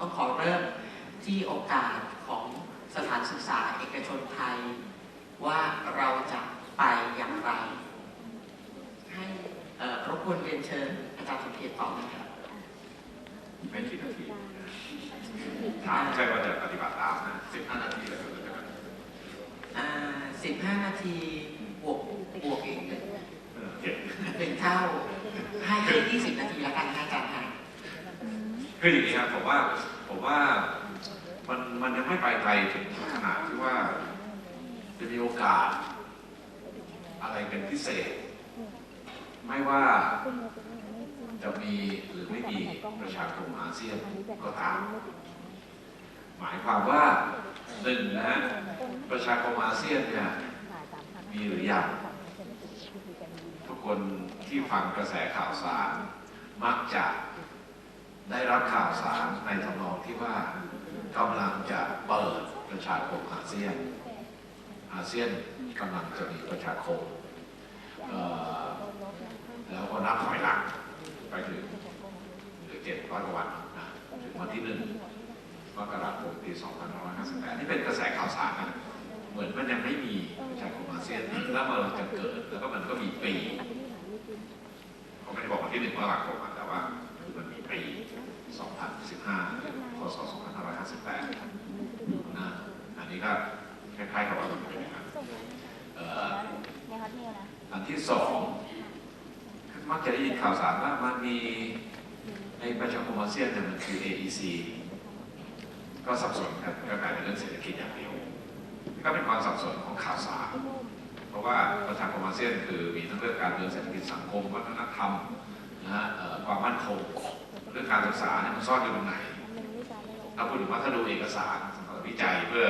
ต้องขอเริ่มที่โอกาสของสถานศึกษาเอกชนไทย ว่าเราจะไปอย่างไร ให้เอ่อรบกวนเรียนเชิญอาจารย์สมเกียรติตอบนะครับไม่กี่นาทีถามใช่ว่าจะปฏิบัติตามนะสิบห้านาทีเลยก็จะกันอ่า15นาทีบวกบวกอีกเออเจ็ดหนึ่งเท่าให้ให้20นาทีแล้วกันนะอาจารย์ฮะคืออย่างนี้ครับผมว่าผม ว่ามันมันยังไม่ไปไกลถึงขนาดที่ว่าจะมีโอกาส อะไรเป็นพิเศษ ไม่ว่าจะมีหรือไม่มีประชาคมอาเซียนก็ตาม หมายความว่าหนึ่งนะฮะประชาคมอาเซียนเนี่ยมีหรือยังทุกคนที่ฟังกระแสข่าวสาร มักจะ ได้รับข่าวสารในทำนองที่ว่ากำลังจะเปิดประชาคมอาเซียน อาเซียนกำลังจะมีประชาคมแล้วก็นับถอยหลังไปถึงหรือเจ็ดร้อยกว่าวันนะถึงวันที่หนึ่งมกราคมปี2558นี่เป็นกระแสข่าวสารนะเหมือนมันยังไม่มีประชาคมอาเซียนแล้วมันจะเกิดแล้วก็มันก็มีปีเขาไม่ได้บอกวันที่หนึ่งมกราคมอะแต่ว่าคือมันมีปี 2015พศ2558นะอันนี้ ก็คล้ายๆกับว่ามันเป็นอย่างนั้นเอ่อในฮอตเมลนะอันที่สองมักจะได้ยินข่าวสารว่ามันมีในประชาคมอาเซียนเนี่ยมันคือ AEC ก็สับสนครับก็กลายเป็นเรื่องเศรษฐกิจอย่างเดียวก็เป็นความสับสนของข่าวสาร เพราะว่าประชาคมอาเซียนคือมีทั้งเรื่องการเมืองเศรษฐกิจสังคมวัฒนธรรมนะฮะเอ่อความมั่นคงเรื่องการศึกษาเนี่ยมันซ่อนอยู่ตรงไหนถ้าพูดถึงว่าถ้าดูเอกสารสำหรับวิจัยเพื่อ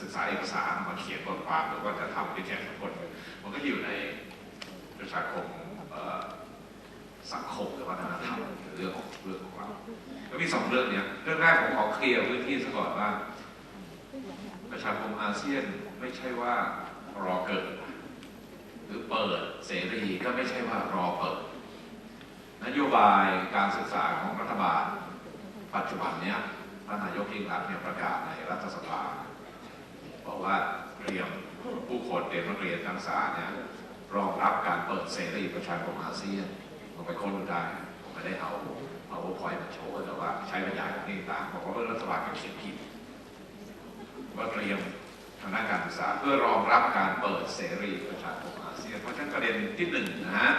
ศึกษาเอกสารมาเขียนบทความหรือว่าจะทำวิจัยผลมันก็อยู่ในประชาคมสังคมหรือวัฒนธรรมหรือเรื่องของเรื่องของเราก็มีสองเรื่องเนี้ยเรื่องแรกผมขอเคลียร์พื้นที่ซะก่อนว่าประชาคมอาเซียนไม่ใช่ว่ารอเกิด หรือเปิดเสรีก็ไม่ใช่ว่ารอเปิด นโยบายการศึกษาของรัฐบาล ปัจจุบันเนี้ยท่านนายกยิ่งรักษณ์เนี่ยประกาศในรัฐสภา บอกว่าเตรียมผู้คนเตรียมนักเรียนทั้งษาเนี่ยรองรับการเปิดเสรีประชาคมอาเซียนลองไปค้นดูได้ผมไม่ได้เอาเอาพอยมาโชว์แต่ว่าใช้บรรยายนี่ต่างบอกว่ารัฐบาลก็เขียนผิดว่าเตรียมทางด้านการศึกษาเพื่อรองรับการเปิดเสรีประชาคมอาเซียน เพราะฉะนั้นประเด็นที่หนึ่งนะฮะ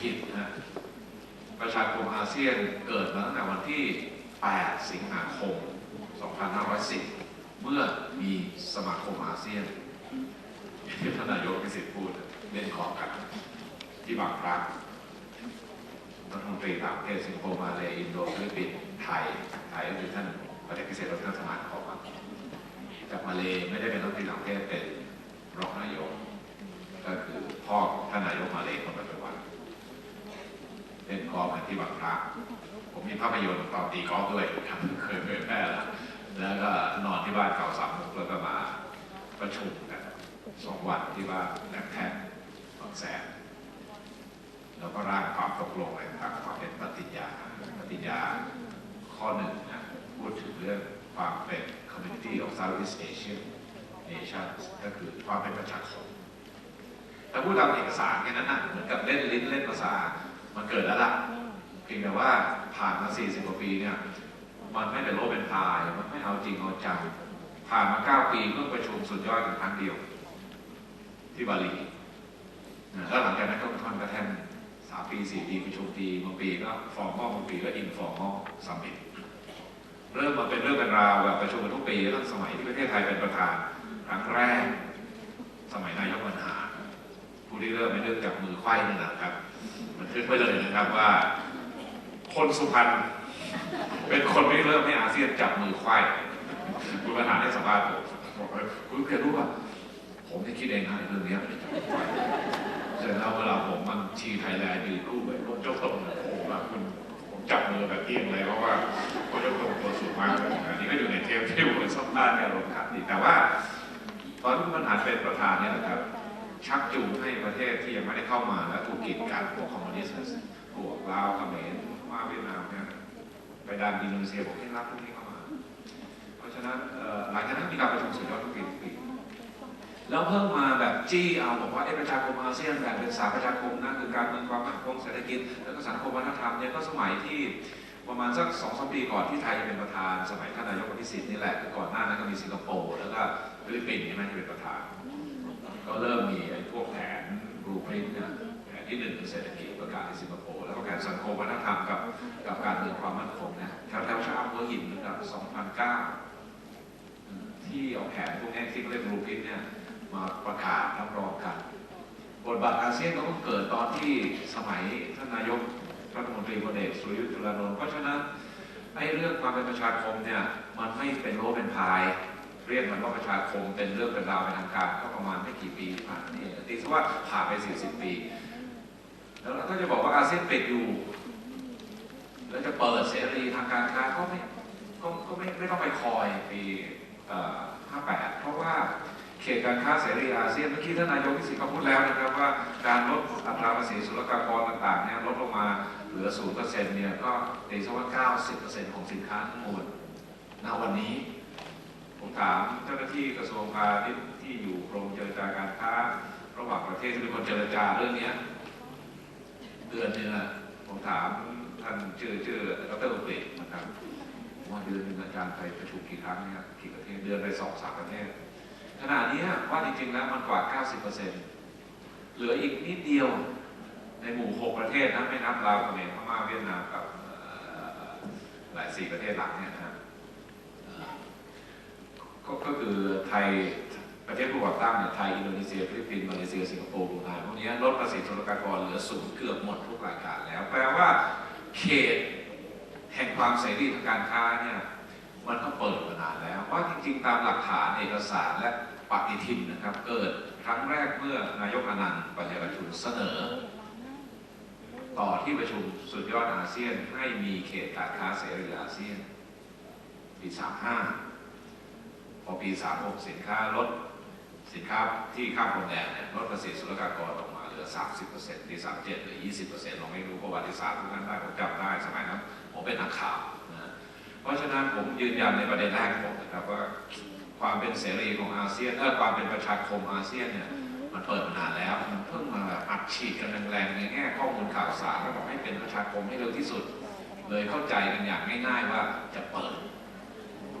ผิดนะฮะประชาคมอาเซียนเกิดมาตั้งแต่วันที่ 8 สิงหาคม 2510 เมื่อมีสมาคมอาเซียนที่ท่านนายกพิสิทธิ์พูดเล่นของกันที่บางพลัดรัฐมนตรีต่างประเทศสิงคโปร์มาเลยอินโดฟิลิปปินส์ไทยไทยก็คือท่านประเทศพิเศษรัฐสมานของมาจากมาเลยไม่ได้เป็นรัฐมนตรีต่างประเทศเป็นรองนายกก็คือพ่อท่านนายกมาเลยคนปัจจุบันเล่นกอล์ฟกันที่บางพระผมมีภาพยนตร์ตอนตีกอล์ฟด้วย ประชุมกันสองวันที่บ้านแหลมแท่นบางแสนแล้วก็ร่างความตกลงอะไรต่างความเป็นปฏิญญาปฏิญญาข้อหนึ่งนะพูดถึงเรื่องความเป็น community of Southeast Asian nations ก็คือความเป็นประชาคมถ้าพูดตามเอกสารแค่นั้นนะเหมือนกับเล่นลิ้นเล่นภาษา มันเกิดแล้วล่ะเพียงแต่ว่าผ่านมา 40 กว่าปีเนี่ย มันไม่เป็นโลเป็นพาย มันไม่เอาจริงเอาจัง ผ่านมา 9 ปีเมื่อประชุมสุดยอดกันครั้งเดียว ที่บาหลีแล้วหลังจากนั้นก็ค่อนกระแทนสามปีสี่ปีประชุมปีบางปีก็ฟอร์มอลบางปีก็อินฟอร์มอลซัมมิตเริ่มมาเป็นเรื่องเป็นราวแบบประชุมกันทุกปีตั้งสมัยที่ประเทศไทยเป็นประธานครั้งแรก สมัยนายกบรรหารผู้ที่เริ่มไม่เริ่มจากมือไขว้นี่นะครับ มันขึ้นไปเลยนะครับว่า คนสุพรรณเป็นคนที่เริ่มให้อาเซียนจับมือไขว้ คุณปัญหารให้สัมภาษณ์ผมบอกว่าคุณเคยรู้ป่ะผมที่คิดเองนะเรื่องนี้เสร็จแล้วเวลาผมมันชีไทยแลนด์ยืนรูปแบบเจ้าตรงเนี่ยโอ้โหคุณผมจับมือแบบเอียงเลยเพราะว่าเขาเจ้าตรงตัวสูงมากอันนี้ก็อยู่ในเทปที่ผมสัมภาษณ์เนี่ยลงขัดดีแต่ว่า ตอนที่มันหันเป็นประธานเนี่ยนะครับ ชักจูงให้ประเทศที่ยังไม่ได้เข้ามาและถูกกีดกันพวกคอมมิวนิสต์พวกลาวเขมรว่าเวียดนามเนี่ยไปดันอินโดนีเซียบอกให้รับพวกนี้เข้ามา ราะฉะนั้นหลังจากนั้นมีการประชุมสุดยอดทุกปีปีแล้วเพิ่มมาแบบจี้เอาบอกว่าไอ้ประชาคมอาเซียนแบ่งเป็นสามประชาคมนะคือการเมืองความมั่นคงเศรษฐกิจแล้วก็สังคมวัฒนธรรมเนี่ยก็สมัยที่ประมาณสักสองสามปีก่อนที่ไทยจะเป็นประธาน สมัยท่านนายกอภิสิทธิ์นี่แหละก่อนหน้านั้นก็มีสิงคโปร์แล้วก็ฟิลิปปินส์ใช่ไหมที่เป็นประธาน ก็เริ่มมีไอ้พวกแผนรูปรินเนี่ยแผนที่หนึ่งคือเศรษฐกิจประกาศที่สิงคโปร์แล้วก็แผนสังคมวัฒนธรรมกับกับการเมืองความมั่นคงนะแถวแถวชาติหัวหินนะครับ2009 ที่เอาแผนพวกนี้ที่เขาเรียกรูปินเนี่ยมาประกาศรับรองกันบทบาทอาเซียนก็เกิดตอนที่สมัยท่านนายกรัฐมนตรีพลเอกสุรยุทธ์จุลานนท์เพราะฉะนั้นไอ้เรื่องความเป็นประชาคมเนี่ยมันไม่เป็นโลเป็นพาย เรียกมันว่าประชาคมเป็นเรื่องเป็นราวเป็นทางการก็ประมาณไม่กี่ปีที่ผ่านนี่ตีซะว่าผ่านไป 40 ปี แล้วเราก็จะบอกว่าอาเซียนปิดอยู่ แล้วจะเปิดเสรีทางการค้าก็ไม่ก็ไม่ไม่ต้องไปคอยปี 58 เพราะว่าเขตการค้าเสรีอาเซียนเมื่อกี้ท่านนายกวิสิทธิ์ก็พูดแล้วนะครับว่าการลดอัตราภาษีศุลกากรต่างๆเนี่ยลดลงมาเหลือ 0%เนี่ยก็ตีซะว่า 90%ของสินค้าทั้งหมดณวันนี้ ผมถามเจ้าหน้าที่กระทรวงพาณิชย์ที่อยู่กรมเจรจาการค้าระหว่างประเทศที่เป็นคนเจรจาเรื่องนี้เดือนนึงอะผมถามท่านชื่อชื่อดรอุกฤษนะครับ ว่าเดือนหนึ่งอาจารย์ไปประชุมกี่ครั้งเนี่ยกี่ประเทศเดือนไปสองสามประเทศขณะนี้ว่าจริงๆแล้วมันกว่า 90%เหลืออีกนิดเดียวในหมู่ 6 ประเทศนะไม่นับลาวเขมรพม่าเวียดนามกับหลายสี่ประเทศหลังเนี่ยนะฮะก็ก็คือไทยประเทศผู้ก่อตั้งเนี่ยไทย อินโดนีเซียฟิลิปปินส์มาเลเซียสิงคโปร์บรูไนพวกนี้ลดภาษีศุลกากรเหลือศูนย์เกือบหมดทุกรายการแล้ว แปลว่าเขต ความเสรีทางการค้าเนี่ยมันก็เปิดมานานแล้วว่าจริงๆ ตามหลักฐานเอกสารและปฏิทินนะครับเกิดครั้งแรกเมื่อนายกอนันต์ปัญญาชุนเสนอ ต่อที่ประชุมสุดยอดอาเซียนให้มีเขตการค้าเสรีอาเซียน ปี 35 พอปี 36 สินค้าลด สินค้าที่ข้ามพรมแดนเนี่ยลดภาษีศุลกากรลงมาเหลือ 30%ปี37เหลือ 20%เราไม่รู้ประวัติศาสตร์ทุกนั้นได้ผมจำได้สมัยนั้นผมเป็นนักข่าวนะเพราะฉะนั้นผมยืนยันในประเด็นแรกของผมนะครับว่าความเป็นเสรีของอาเซียนเออความเป็นประชาคมอาเซียนเนี่ยมันเปิดมานานแล้วมันเพิ่งมาแบบอัดฉีดกันแรงๆในแง่ข้อมูลข่าวสารแล้วบอกให้เป็นประชาคมให้เร็วที่สุด เลยเข้าใจกันอย่างง่าย ๆ ว่าจะเปิด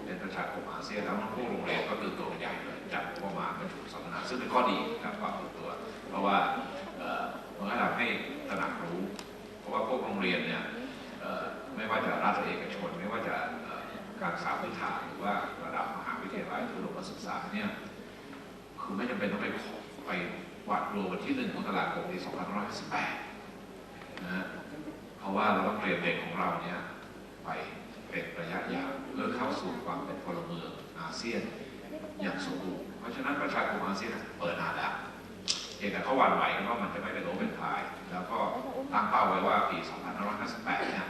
เป็นประชาคมอาเซียนแล้วมันพวกโรงเรียนก็คือตัวใหญ่เลยจัด ประมาณประชุมสัมนาซึ่งเป็นข้อดีนะครับความเป็นตัว เพราะว่าเอ่อมันก็ทำให้ตระหนักรู้ เพราะว่าพวกโรงเรียนเนี่ยไม่ว่าจะรัฐเอกชน ไม่ว่าจะการศึกษาพื้นฐานหรือว่าระดับมหาวิทยาลัยหรืออุดมศึกษาเนี่ยคือไม่จำเป็นต้องไปขอไปหวัดกลัววันที่หนึ่งมกราคมปี2518นะฮะเพราะว่าเราต้องเตรียมเด็กของเราเนี่ยไปเป็นระยะยาวเพื่อเข้าสู่ความเป็นพลเมืองอาเซียนอย่างสมบูรณ์ ราะฉะนั้นประชาคมอาเซียนเปิดนานแล้วเพียงแต่เขาหวั่นไหวกันว่ามันจะไม่เป็นโลเป็นพาย แล้วก็ตั้งเป้าไว้ว่าปี 2558 เนี่ย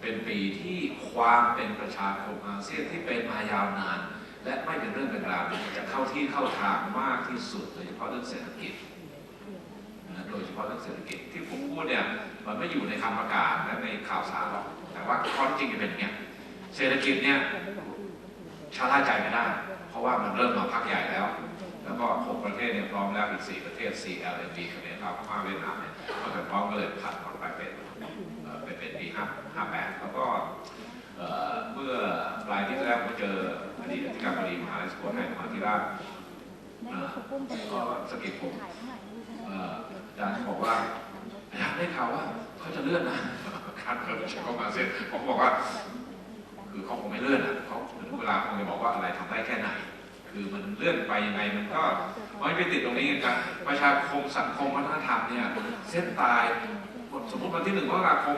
เป็นปีที่ความเป็นประชาคมอาเซียนที่เป็นมายาวนาน และไม่เป็นเรื่องเป็นราวเนี่ยจะเข้าที่เข้าทางมากที่สุดโดยเฉพาะเรื่องเศรษฐกิจโดยเฉพาะเรื่องเศรษฐกิจที่ผมพูดเนี่ยมันไม่อยู่ในคำประกาศและในข่าวสารหรอกแต่ว่าข้อจริงจะเป็นอย่างเงี้ยเศรษฐกิจเนี่ยชะล่าใจไม่ได้ ราะว่ามันเริ่มมาพักใหญ่แล้ว แล้วก็หกประเทศเนี่ยพร้อมแล้วอีกสี่ประเทศ CLMV เขมรลาวพม่าเวียดนามเนี่ยก็จะพร้อมก็เลยผัดผ่อนไปเป็นเป็นเป็นปีห้าห้าแล้วก็เมื่อปลายที่แล้วผมเจออดีตอธิการบดีมหาลัยสุโขทัยมหาธิราชก็สกิดผมอาจารย์บอกว่าอยากได้ข่าวว่าเขาจะเลื่อนนะการเปิดประชุมาเซียนผมบอกว่า คือเขาคงไม่เลื่อนอะเขาถึงเวลาคงจะบอกว่าอะไรทำได้แค่ไหน คือมันเลื่อนไปยังไงมันก็ไม่ไปติดตรงนี้กันประชาคมสังคมวัฒนธรรมเนี่ยเส้นตายสมมติวันที่หนึ่งมกราคม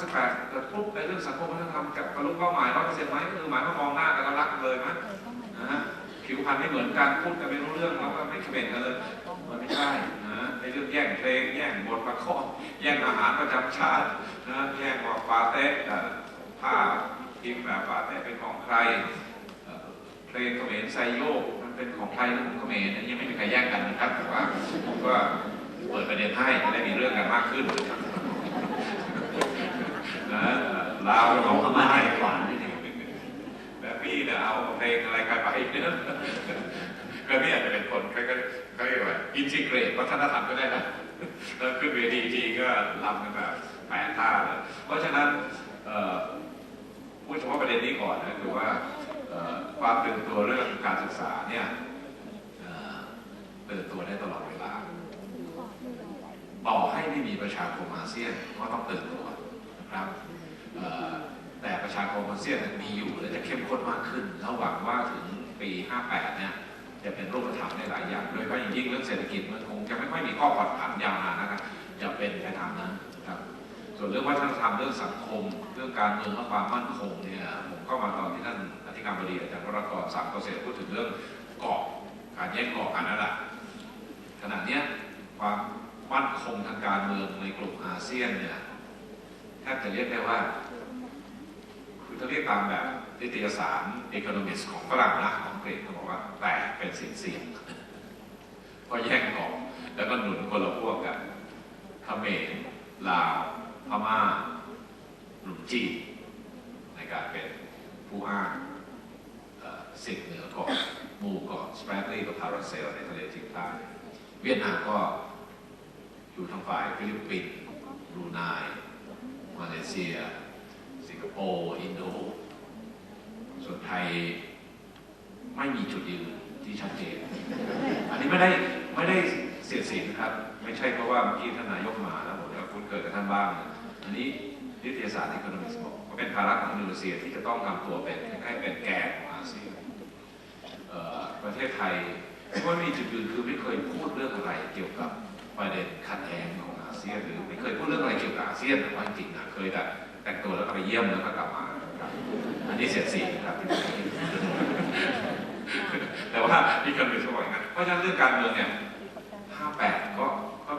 2558เกิดปุ๊บในเรื่องสังคมวัฒนธรรมกับบรรลุเป้าหมายร้อยเปอร์เซ็นต์ไหมคือหมายว่ามองหน้ากันแล้วรักกันเลยไหมนะฮะผิวพรรณไม่เหมือนกันพูดกันไม่รู้เรื่องแล้วก็ไม่เขม่นกันเลยมันไม่ใช่นะในเรื่องแย่งเพลงแย่งบทประกอบแย่งอาหารประจำชาตินะแย่งว่าปาเต้เอ่อผ้าพิมพ์แบบว่าแต่เป็นของใคร เพลงเขมรไซโยกมันเป็นของใครหรือของเขมรยังไม่มีใครแย่งกันนะครับแต่ว่าผมก็เปิดประเด็นให้จะได้มีเรื่องกันมากขึ้นนะครับนะลาวเอาพเข้าม่ามาให้ให้ก่ก่ออนนิดนึงแบบพี่เนี่ยเอาเพลงอะไรกันไปเนี่ยก็นี่อาจจะเป็นคนก็ก็ก็เรียกว่าอินทิเกรตวัฒนธรรมก็ได้นะแล้วขึ้นเวทีทีก็รำกันแบบแปดท่าเลยเพราะฉะนั้นพูดเฉพาะประเด็นนี้ก่อนนะคือว่า ความตื่นตัวเรื่องการศึกษาเนี่ยตื่นตัวได้ตลอดเวลา ต่อให้ไม่มีประชาคมอาเซียนก็ต้องตื่นตัวนะครับแต่ประชาคมอาเซียนมีอยู่และจะเข้มข้นมากขึ้นแล้วหวังว่าถึงปี 58 เนี่ยจะเป็นรูปธรรมในหลายอย่าง โดยเฉพาะอย่างยิ่งเรื่องเศรษฐกิจมันคงจะไม่ค่อยมีข้อผ่อนผันยาวนานนะครับจะเป็นไปตามนั้นนะครับ ส่วนเรื่องวัฒนธรรมเรื่องสังคม เรื่องการเมืองและความมั่นคงเนี่ยผมเข้ามาตอนที่ท่านอธิการบดีอาจารย์วรกรสามเกษตรพูดถึงเรื่องเกาะการแย่งเกาะกันนั่นแหละขณะนี้ความมั่นคงทางการเมืองในกลุ่มอาเซียนเนี่ยแทบจะเรียกได้ว่าคือถ้าเรียกตามแบบนิตยสาร Economist ของฝรั่งนะของอังกฤษเขาบอกว่าแตกเป็นสิ่งเสี่ยงก็แย่งเกาะแล้วก็หนุนคนละพวกกันเขมรลาว พม่าหนุนจีนในการเป็นผู้อ้างสิ่งเหนือเกาะหมู่เกาะสเปรดลีกับพาราเซลในทะเลจีนใต้เวียดนามก็อยู่ทางฝ่ายฟิลิปปินส์บรูไนมาเลเซีย สิงคโปร์อินโด ส่วนไทยไม่มีจุดยืนที่ชัดเจน อันนี้ไม่ได้ไม่ได้เสียสีนะครับ ไม่ใช่เพราะว่าเมื่อกี้ท่านนายกมาแล้วผมจะคุ้นเคยกับท่านบ้างนะ อันนี้นิตยสาร Economist บอกว่าเป็นภาระของอินโดนีเซียที่จะต้องทำตัวเป็นคล้ายๆเป็นแกนของอาเซียนประเทศไทยไม่มีจุดยืนคือไม่เคยพูดเรื่องอะไรเกี่ยวกับประเด็นขัดแย้งของอาเซียนหรือไม่เคยพูดเรื่องอะไรเกี่ยวกับอาเซียนแต่ว่าจริงๆนะเคยแต่แต่งตัวแล้วก็ไปเยี่ยมแล้วก็กลับมาอันนี้เสียสีครับแต่ว่าพี่กันเป็นเขาบอกอย่างนั้นเพราะฉะนั้นเรื่องการเมืองเนี่ย58ก็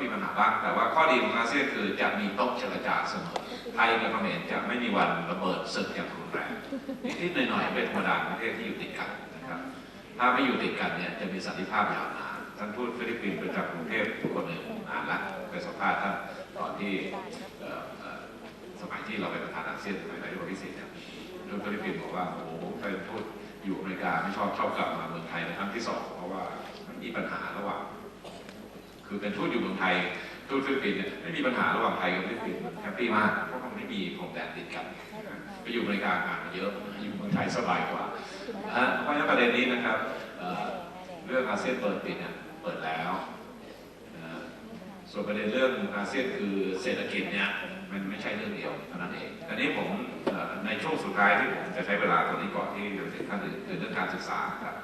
มีปัญหาบ้าง แต่ว่าข้อดีของอาเซียนคือจะมีโต๊ะเจรจาเสมอ ไทยกับเขมรจะไม่มีวันระเบิดศึกอย่างรุนแรงนิดๆหน่อยๆเป็นธรรมดาประเทศที่อยู่ติดกันนะครับ ถ้าไม่อยู่ติดกันเนี่ยจะมีสันติภาพยาวนานท่านทูตฟิลิปปินส์ประจำกรุงเทพคนหนึ่งนานละไปสัมภาษณ์ท่านตอนที่สมัยที่เราเป็นประธานอาเซียนสมัยนายกพิสิทธิ์เนี่ยทูตฟิลิปปินส์บอกว่าโอ้โหเป็นทูตอยู่อเมริกาไม่ชอบชอบกลับมาเมืองไทยในครั้งที่สองเพราะว่ามันมีปัญหาระหว่าง คือเป็นทูตอยู่เมืองไทยทูตฟิลิปปินส์เนี่ยไม่มีปัญหาระหว่างไทยกับฟิลิปปินส์แฮปปี้มากเพราะมันไม่มีพรมแดนติดกันไปอยู่อเมริกางานมาเยอะอยู่เมืองไทยสบายกว่าฮะเพราะฉะนั้นประเด็นนี้นะครับเเรื่องอาเซียนเปิดปิดเนี่ยเปิดแล้วส่วนประเด็นเรื่องอาเซียนคือเศรษฐกิจเนี่ยมันไม่ใช่เรื่องเดียวเท่านั้นเองอันนี้ผมในช่วงสุดท้ายที่ผมจะใช้เวลาตรงนี้ก่อนที่จะถึงขั้นอื่นคือเรื่องการศึกษาครับ